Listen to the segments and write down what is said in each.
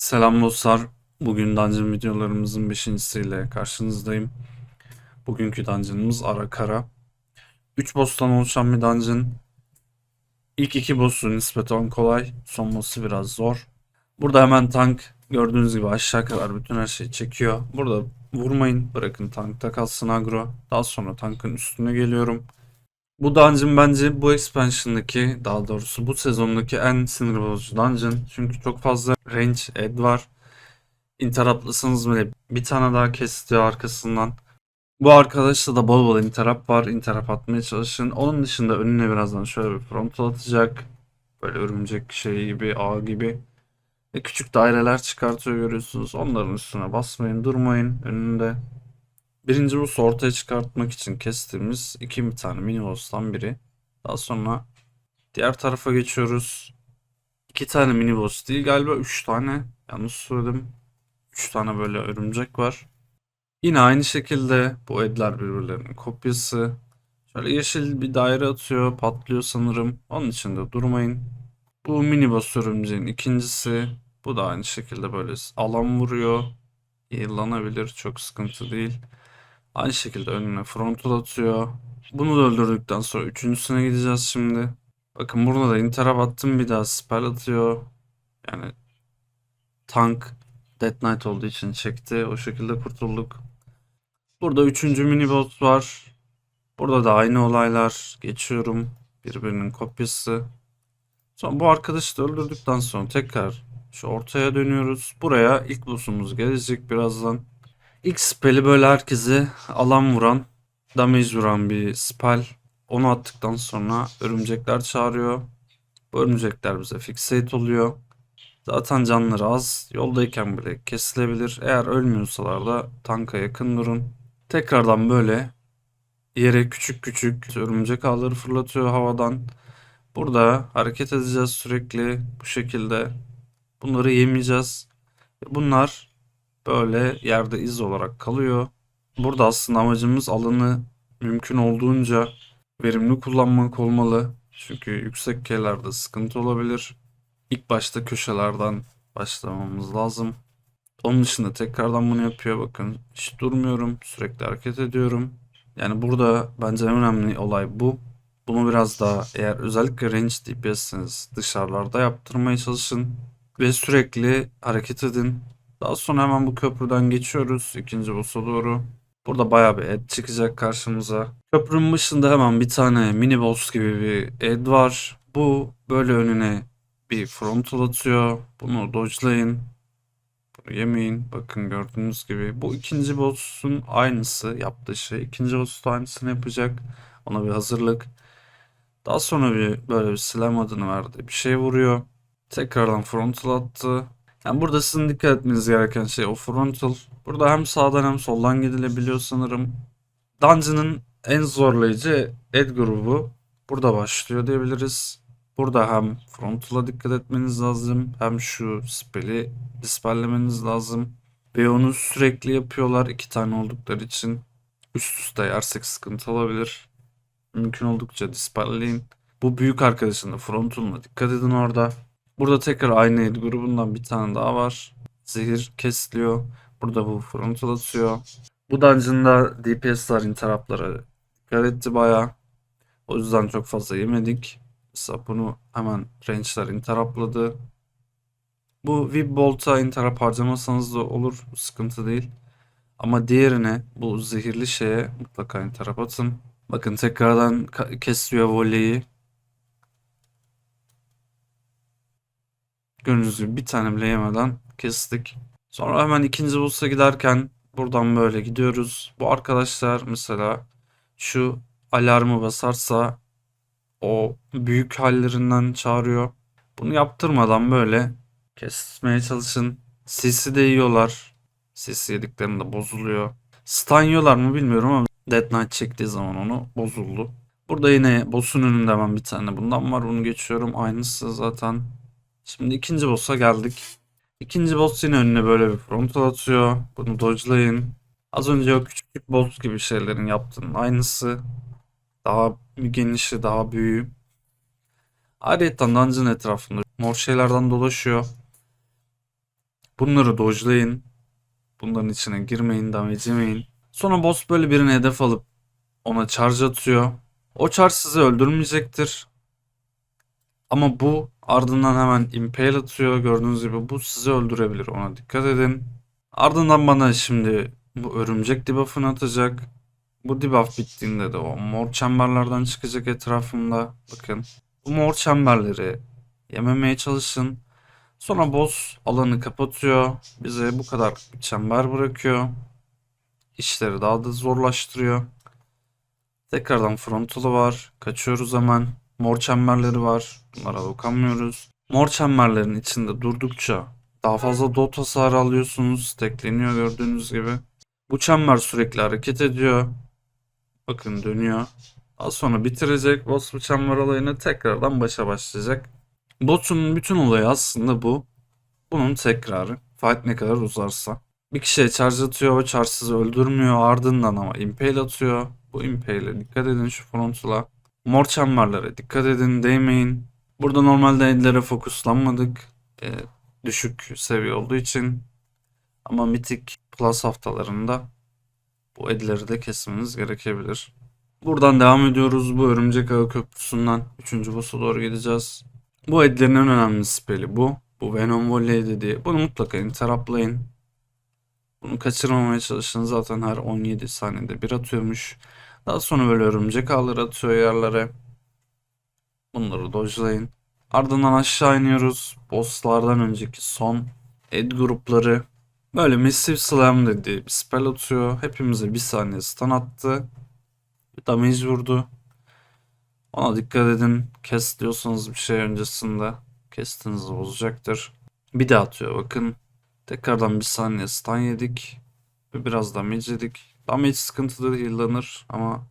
Selam dostlar. Bugün dungeon videolarımızın beşincisiyle karşınızdayım. Bugünkü dungeonımız Arakara. 3 boss'tan oluşan bir dungeon. İlk iki boss'u nispeten kolay. Son boss'u biraz zor. Burada hemen tank gördüğünüz gibi aşağı kadar bütün her şeyi çekiyor. Burada vurmayın. Bırakın tankta kalsın agro. Daha sonra tankın üstüne geliyorum. Bu dungeon bence bu expansion'daki daha doğrusu bu sezondaki en sinir bozucu dungeon. Çünkü çok fazla range add var. Interruptlasanız bile bir tane daha kesiyor arkasından. Bu arkadaşta da bol bol interrupt var. Interrupt atmaya çalışın. Onun dışında önüne birazdan şöyle bir frontal atacak. Böyle örümcek şey gibi, ağ gibi. Ve küçük daireler çıkartıyor görüyorsunuz. Onların üstüne basmayın, durmayın önünde. Birinci boss ortaya çıkartmak için kestiğimiz iki bir tane mini boss'tan biri. Daha sonra diğer tarafa geçiyoruz. İki tane mini boss değil galiba üç tane. Yanlış söyledim. Üç tane böyle örümcek var. Yine aynı şekilde bu edler birbirlerinin kopyası. Şöyle yeşil bir daire atıyor, patlıyor sanırım. Onun için de durmayın. Bu mini boss örümceğin ikincisi. Bu da aynı şekilde böyle alan vuruyor. Yıllanabilir, çok sıkıntı değil. Aynı şekilde önüne frontal atıyor. Bunu da öldürdükten sonra üçüncüsüne gideceğiz şimdi. Bakın burada da interrupt attım bir daha spell atıyor. Yani tank Death Knight olduğu için çekti. O şekilde kurtulduk. Burada üçüncü mini boss var. Burada da aynı olaylar. Geçiyorum. Birbirinin kopyası. Sonra bu arkadaşı da öldürdükten sonra tekrar şu ortaya dönüyoruz. Buraya ilk boss'umuz gelecek birazdan. İlk spell'i böyle herkese alan vuran, damage vuran bir spell. Onu attıktan sonra örümcekler çağırıyor. Bu örümcekler bize fixate oluyor. Zaten canları az. Yoldayken bile kesilebilir. Eğer ölmüyorsalar da tanka yakın durun. Tekrardan böyle yere küçük küçük örümcek ağları fırlatıyor havadan. Burada hareket edeceğiz sürekli bu şekilde. Bunları yemeyeceğiz. Bunlar böyle yerde iz olarak kalıyor. Burada aslında amacımız alanı mümkün olduğunca verimli kullanmak olmalı. Çünkü yüksek keylerde sıkıntı olabilir. İlk başta köşelerden başlamamız lazım. Onun dışında tekrardan bunu yapıyor bakın. Hiç durmuyorum. Sürekli hareket ediyorum. Yani burada bence en önemli olay bu. Bunu biraz daha eğer özellikle range DPS'seniz dışarılarda yaptırmaya çalışın. Ve sürekli hareket edin. Daha sonra hemen bu köprüden geçiyoruz ikinci boss'a doğru. Burada bayağı bir ed çıkacak karşımıza. Köprünün başında hemen bir tane mini boss gibi bir ed var. Bu böyle önüne bir frontal atıyor. Bunu dodge'layın. Bunu yemeyin. Bakın gördüğünüz gibi. Bu ikinci boss'un aynısı yaptığı şey. İkinci boss da aynısını yapacak. Ona bir hazırlık. Daha sonra bir böyle bir slam adını verdi. Bir şey vuruyor. Tekrardan frontal attı. Yani burada sizin dikkat etmeniz gereken şey o frontal. Burada hem sağdan hem soldan gidilebiliyor sanırım. Dungeon'ın en zorlayıcı ed grubu burada başlıyor diyebiliriz. Burada hem frontal'a dikkat etmeniz lazım hem şu spell'i dispellemeniz lazım. Ve onu sürekli yapıyorlar iki tane oldukları için. Üst üste yersek sıkıntı olabilir. Mümkün oldukça dispelleyin. Bu büyük arkadaşın da frontal'ına dikkat edin orada. Burada tekrar aynı ed grubundan bir tane daha var. Zehir kesiliyor. Burada bu frontal atıyor. Bu dungeon'da DPS'lar interruptlara dikkat etti bayağı. O yüzden çok fazla yemedik. Mesela bunu hemen range'ler interruptladı. Bu Whip Bolt'a interrupt harcamasanız da olur. Sıkıntı değil. Ama diğerine bu zehirli şeye mutlaka interrupt atın. Bakın tekrardan kesiyor voleyi. Gördüğünüz gibi bir tane bile yemeden kestik. Sonra hemen ikinci boss'a giderken buradan böyle gidiyoruz. Bu arkadaşlar mesela şu alarmı basarsa o büyük hallerinden çağırıyor. Bunu yaptırmadan böyle kesmeye çalışın. Sisi de yiyorlar. Sisi yediklerinde bozuluyor. Stun yiyorlar mı bilmiyorum ama Death Knight çektiği zaman onu bozuldu. Burada yine boss'un önünde hemen bir tane bundan var. Bunu geçiyorum. Aynısı zaten. Şimdi ikinci boss'a geldik. İkinci boss yine önüne böyle bir frontal atıyor. Bunu dodge'layın. Az önce o küçük boss gibi şeylerin yaptığının aynısı. Daha genişi, daha büyüğü. Ayrıca dungeon etrafında mor şeylerden dolaşıyor. Bunları dojlayın. Bunların içine girmeyin, damage yemeyin. Sonra boss böyle birini hedef alıp ona charge atıyor. O charge sizi öldürmeyecektir. Ama bu ardından hemen impale atıyor. Gördüğünüz gibi bu sizi öldürebilir. Ona dikkat edin. Ardından bana şimdi bu örümcek debuff'ını atacak. Bu debuff bittiğinde de o mor çemberlerden çıkacak etrafımda. Bakın. Bu mor çemberleri yememeye çalışın. Sonra boss alanı kapatıyor. Bize bu kadar çember bırakıyor. İşleri daha da zorlaştırıyor. Tekrardan frontalı var. Kaçıyoruz hemen. Mor çemberleri var. Bunlara dokunmuyoruz. Mor çemberlerin içinde durdukça daha fazla dot hasarı alıyorsunuz. Tekleniyor gördüğünüz gibi. Bu çember sürekli hareket ediyor. Bakın dönüyor. Daha sonra bitirecek. Boss bu çember olayını tekrardan başa başlayacak. Boss'un bütün olayı aslında bu. Bunun tekrarı. Fight ne kadar uzarsa. Bir kişiye charge atıyor. O charge sizi öldürmüyor. Ardından ama impale atıyor. Bu impale'e dikkat edin şu frontala. Mor çemberlere dikkat edin. Değmeyin. Burada normalde ellere fokuslanmadık. Ee, düşük seviye olduğu için. Ama Mythic Plus haftalarında bu elleri de kesmeniz gerekebilir. Buradan devam ediyoruz. Bu örümcek ağı köprüsünden 3. boss'a doğru gideceğiz. Bu edlerin en önemli speli bu. Bu Venom Volley dediği. Bunu mutlaka interruptlayın. Bunu kaçırmamaya çalışın. Zaten her 17 saniyede bir atıyormuş. Daha sonra böyle örümcek ağları atıyor yerlere. Bunları dojlayın. Ardından aşağı iniyoruz. Bosslardan önceki son ed grupları. Böyle Massive Slam dediği bir spell atıyor. Hepimize bir saniye stun attı. Bir damage vurdu. Ona dikkat edin. Kes diyorsanız bir şey öncesinde kestinizi bozacaktır. Bir de atıyor bakın. Tekrardan bir saniye stun yedik. Ve biraz damage yedik. Damage sıkıntılı heal'lanır ama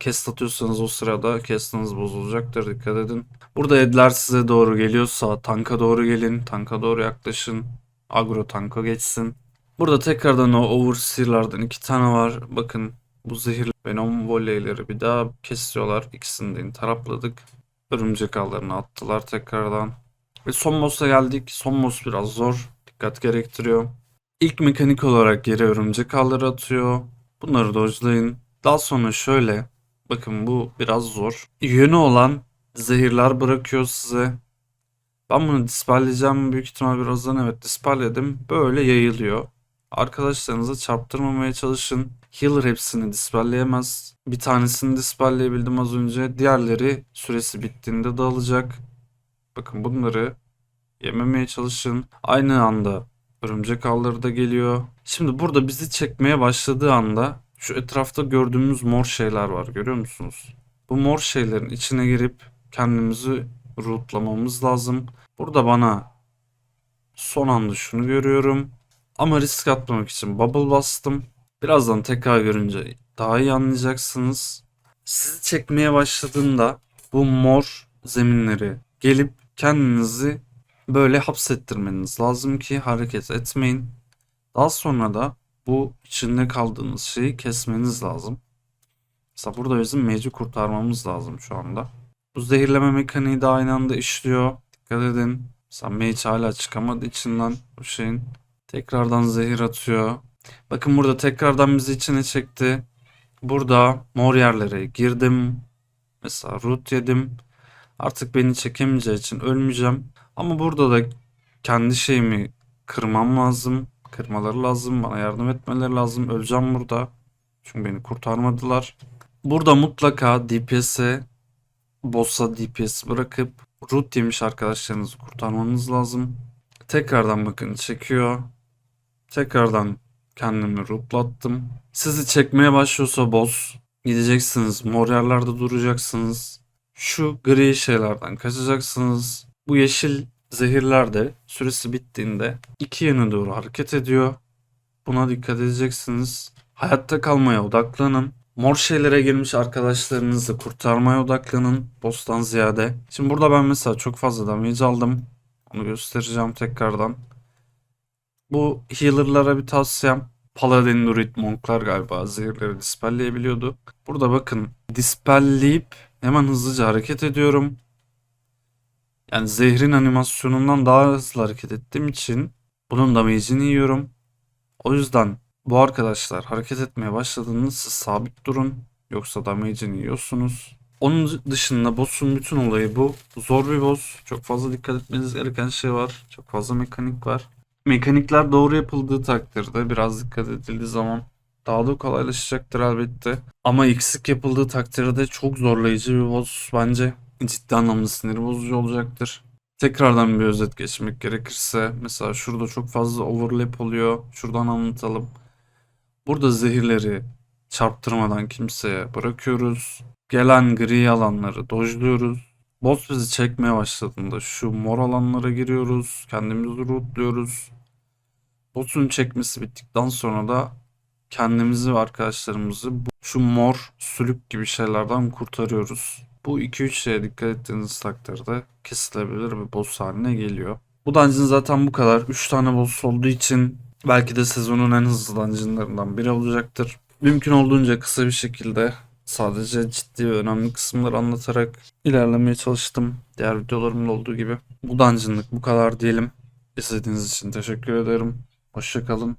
cast atıyorsanız o sırada castınız bozulacaktır. Dikkat edin. Burada edler size doğru geliyorsa tanka doğru gelin. Tanka doğru yaklaşın. Agro tanka geçsin. Burada tekrardan o overseer'lardan iki tane var. Bakın bu zehirli Venom voleyleri bir daha kesiyorlar. İkisini de intarapladık. Örümcek ağlarını attılar tekrardan. Ve son boss'a geldik. Son boss biraz zor. Dikkat gerektiriyor. İlk mekanik olarak yere örümcek ağları atıyor. Bunları dojlayın. Daha sonra şöyle. Bakın bu biraz zor. Yönü olan zehirler bırakıyor size. Ben bunu dispelleyeceğim büyük ihtimal birazdan evet dispelledim. Böyle yayılıyor. Arkadaşlarınıza çarptırmamaya çalışın. Healer hepsini dispelleyemez. Bir tanesini dispelleyebildim az önce. Diğerleri süresi bittiğinde dağılacak. Bakın bunları yememeye çalışın. Aynı anda örümcek ağları da geliyor. Şimdi burada bizi çekmeye başladığı anda şu etrafta gördüğümüz mor şeyler var görüyor musunuz? Bu mor şeylerin içine girip kendimizi rootlamamız lazım. Burada bana son anda şunu görüyorum. Ama risk atmamak için bubble bastım. Birazdan tekrar görünce daha iyi anlayacaksınız. Sizi çekmeye başladığında bu mor zeminleri gelip kendinizi böyle hapsettirmeniz lazım ki hareket etmeyin. Daha sonra da bu içinde kaldığınız şeyi kesmeniz lazım. Mesela burada bizim mage'i kurtarmamız lazım şu anda. Bu zehirleme mekaniği de aynı anda işliyor. Dikkat edin. Mesela mage hala çıkamadı içinden bu şeyin. Tekrardan zehir atıyor. Bakın burada tekrardan bizi içine çekti. Burada mor yerlere girdim. Mesela root yedim. Artık beni çekemeyeceği için ölmeyeceğim. Ama burada da kendi şeyimi kırmam lazım. Kırmaları lazım. Bana yardım etmeleri lazım. Öleceğim burada. Çünkü beni kurtarmadılar. Burada mutlaka DPS'e boss'a DPS bırakıp root yemiş arkadaşlarınızı kurtarmanız lazım. Tekrardan bakın çekiyor. Tekrardan kendimi rootlattım. Sizi çekmeye başlıyorsa boss gideceksiniz. Mor yerlerde duracaksınız. Şu gri şeylerden kaçacaksınız. Bu yeşil zehirler de süresi bittiğinde iki yöne doğru hareket ediyor. Buna dikkat edeceksiniz. Hayatta kalmaya odaklanın. Mor şeylere girmiş arkadaşlarınızı kurtarmaya odaklanın. Boss'tan ziyade. Şimdi burada ben mesela çok fazla damage aldım. Onu göstereceğim tekrardan. Bu healer'lara bir tavsiyem. Paladin Druid Monk'lar galiba zehirleri dispelleyebiliyordu. Burada bakın dispelleyip hemen hızlıca hareket ediyorum. Yani zehrin animasyonundan daha hızlı hareket ettiğim için Bunun damage'ini yiyorum. O yüzden bu arkadaşlar hareket etmeye başladığınız siz sabit durun. Yoksa damage'ini yiyorsunuz. Onun dışında boss'un bütün olayı bu. Zor bir boss. Çok fazla dikkat etmeniz gereken şey var. Çok fazla mekanik var. Mekanikler doğru yapıldığı takdirde biraz dikkat edildiği zaman daha da kolaylaşacaktır elbette. Ama eksik yapıldığı takdirde çok zorlayıcı bir boss bence. Ciddi anlamda sinir bozucu olacaktır. Tekrardan bir özet geçmek gerekirse mesela şurada çok fazla overlap oluyor. Şuradan anlatalım. Burada zehirleri çarptırmadan kimseye bırakıyoruz. Gelen gri alanları dojluyoruz. Boss bizi çekmeye başladığında şu mor alanlara giriyoruz. Kendimizi rootluyoruz. Boss'un çekmesi bittikten sonra da kendimizi ve arkadaşlarımızı şu mor sülük gibi şeylerden kurtarıyoruz. Bu 2-3 şeye dikkat ettiğiniz takdirde kesilebilir bir boss haline geliyor. Bu dungeon zaten bu kadar. 3 tane boss olduğu için belki de sezonun en hızlı dungeonlarından biri olacaktır. Mümkün olduğunca kısa bir şekilde sadece ciddi ve önemli kısımları anlatarak ilerlemeye çalıştım. Diğer videolarımda olduğu gibi. Bu dungeonlık bu kadar diyelim. İzlediğiniz için teşekkür ederim. Hoşçakalın.